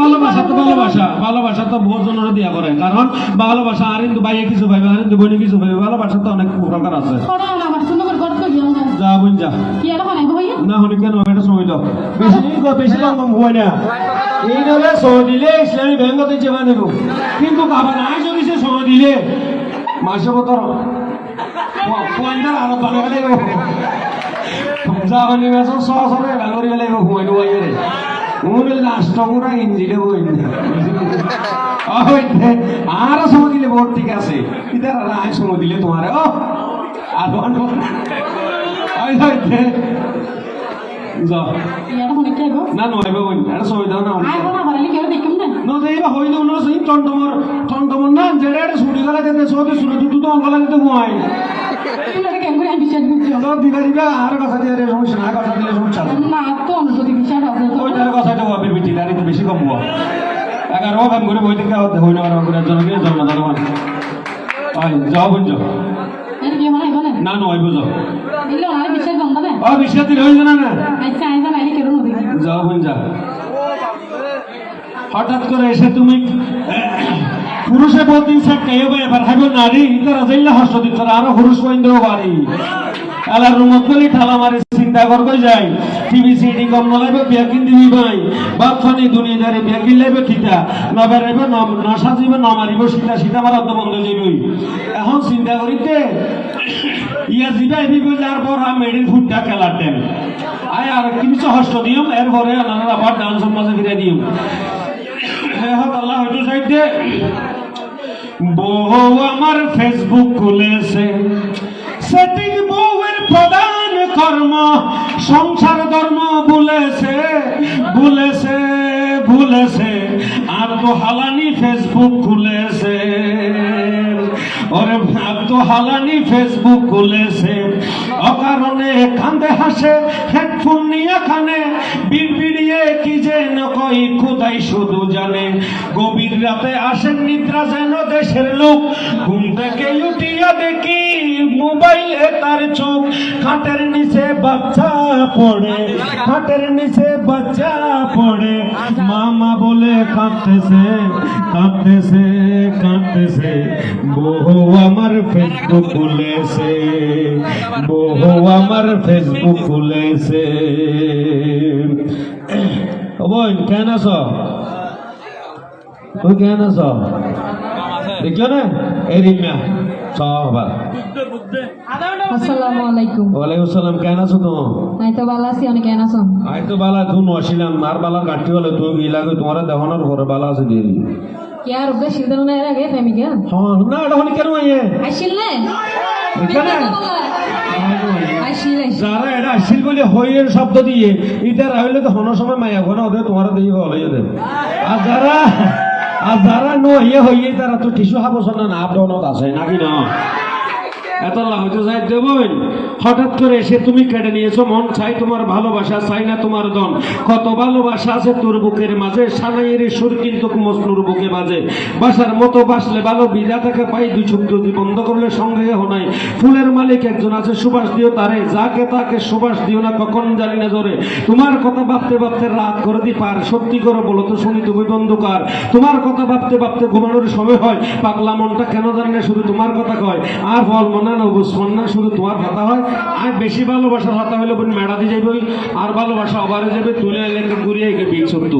ভালোবাসা তো ভালোবাসা ভালোবাসা তো বহুত জনের দিয়া করে। কারণ ভালোবাসা আর কিন্তু ভাইয়ে কিছু পাইবে আর কিন্তু বোনে কিছু পাইবে ভালোবাসা তো অনেক প্রকার আছে। যা বুঝ যা। না হলে কেন এটা সময় দাও। বেশি বেশি লম্বা হয় না। এই নাহলে সময় দিলে ইসলামী ব্যাংক দিচ্ছে মানে কিন্তু আবার নাই যদি সে সময় দিলে মাসে বতর পয়েন্টার আরও বানা গেলে জাপানি মেসন সহসরে ডাঙরি গেলে ঘুমাই ডুবাই রে উনি লাস্ট পুরা ইঞ্জিলে বই আর সময় দিলে বহুত ঠিক আছে ইতার নাই সময় দিলে তোমার ও আর আর না নয় বাবুন এটা সময় দাও না আর কোন বাড়ালি কেউ দেখুন না নদেবা হইল ন সেই টন্টমর টন্টমর না এটা ছুটি গলা দিতে সবে শুনে দুটো তো অঙ্গলা দিতে ঘুমাই আর কথা দিয়ে সমস্যা না কথা দিলে সমস্যা না তো অনুভূতি বিশ্বাস আছে ওই তার কথা তো হবে বিটি তার একটু বেশি কম হওয়া এগারো কাম করে থেকে হইল আর করে জনকে জন্ম দান আই যাও বুঝ। হয় না নয় বুঝো। ও বিশ্বাস দিলে হইছে না না। আচ্ছা যাও বোন যা। হঠাৎ করে এসে তুমি পুরুষে বলতেন স্যার কে এবার হাইব নারী ইতারা যাইলে হাস্য দিত আরও পুরুষ বইন্দ্র বাড়ি। এলার রুমত গলি ঠালা মারি চিন্তা করবে যাই? টিভি, সিডি, কম নলাইবে বিয়া কিন দিবি ভাই বাপ ফানি দুনিয়াদারে বিয়া কিন লাইবে খিতা নবেরাইব ন সাজিব, ন মারিব, সীতা সীতা মারার তো বন্ধ যাবই এখন চিন্তা করিতে ইয়া জিবা এবি যার পর আম মেডিন ফুটটা খেলার টাইম আয় আর কিছু হস্ত দিম এরপরে নানা আবার ডান্সের মাঝে ফিরে দিম হ্যাঁ আল্লাহ হয়তো সাইডে বহু আমার ফেসবুক খুলেছে। ভুলেছে আর তো হালানি ফেসবুক খুলেছে। ওরে ভাব হালানি ফেসবুক খুলেছে। অকারণে কান্দে হাসে হেডফোন নিয়ে খানে বিড়বিড়িয়ে কি শুধু জানে। গভীর রাতে আসেন নিদ্রা যেন দেশের লোক। ঘুম থেকে উঠিয়া দেখি মোবাইলে তার চোখ। খাটের নিচে বাচ্চা পড়ে, খাটের নিচে বাচ্চা পড়ে। মামা বলে কাঁদতেছে কাঁদতেছে কাঁদতেছে। বহু আমার ফেসবুক খুলেছে, বহু আমার ফেসবুক খুলেছে। বোন কেন আছ? তুই কেন আছ? দেখছ না? এই রিমিয়া সবার আসসালামু আলাইকুম। ওয়ালাইকুম কেন আছো তো আই তো ভালো আছি অনেক কেন আছো? আই তো বালা ধুন আসিলাম মার বালা কাটি হলে তুমি গিলা কই তোমার দেখানোর ঘরে বালা আছে দিয়ে দিই। হ্যাঁ এটা যারা এটা বলে হইয়ের শব্দ দিয়ে ইটার হইলে তো হন সময় মায়া ঘন ওদের তোমার দিয়ে হলে যাবে আর যারা আর যারা নহিয়ে হইয়ে তারা তো টিসু হাবস না না আপডাউনত আছে নাকি না? এত লাহতে যাই দেবই হঠাৎ করে এসে তুমি কেড়ে নিয়েছো, মন চাই তোমার ভালোবাসা, চাই না তোমার দন কত ভালোবাসা আছে তোর বুকের মাঝে, সানাইয়ের সুর কিন্তু মজনুর বুকে বাজে। বাসার মতো বাসলে ভালো, বিদা থেকে পাই দুই চোখ যদি বন্ধ করলে সঙ্গে হোনাই ফুলের মালিক একজন আছে সুবাস দিও তারে, যাকে তাকে সুবাস দিও না, কখন জানি না জোরে। তোমার কথা ভাবতে ভাবতে রাত করে দি পার, সত্যি করে বলো তো শুনি তুমি বন্ধুকার। তোমার কথা ভাবতে ভাবতে ঘুমানোর সময় হয়, পাগলা মনটা কেন জানি না শুধু তোমার কথা কয়। আর ফল মনে না না শুধু তোমার ভাতা হয়। আর বেশি ভালোবাসার ভাতা হলে বোন মেড়াতে যাইব আর ভালোবাসা অবারে যাবে, তুলে এলে ঘুরিয়ে সত্য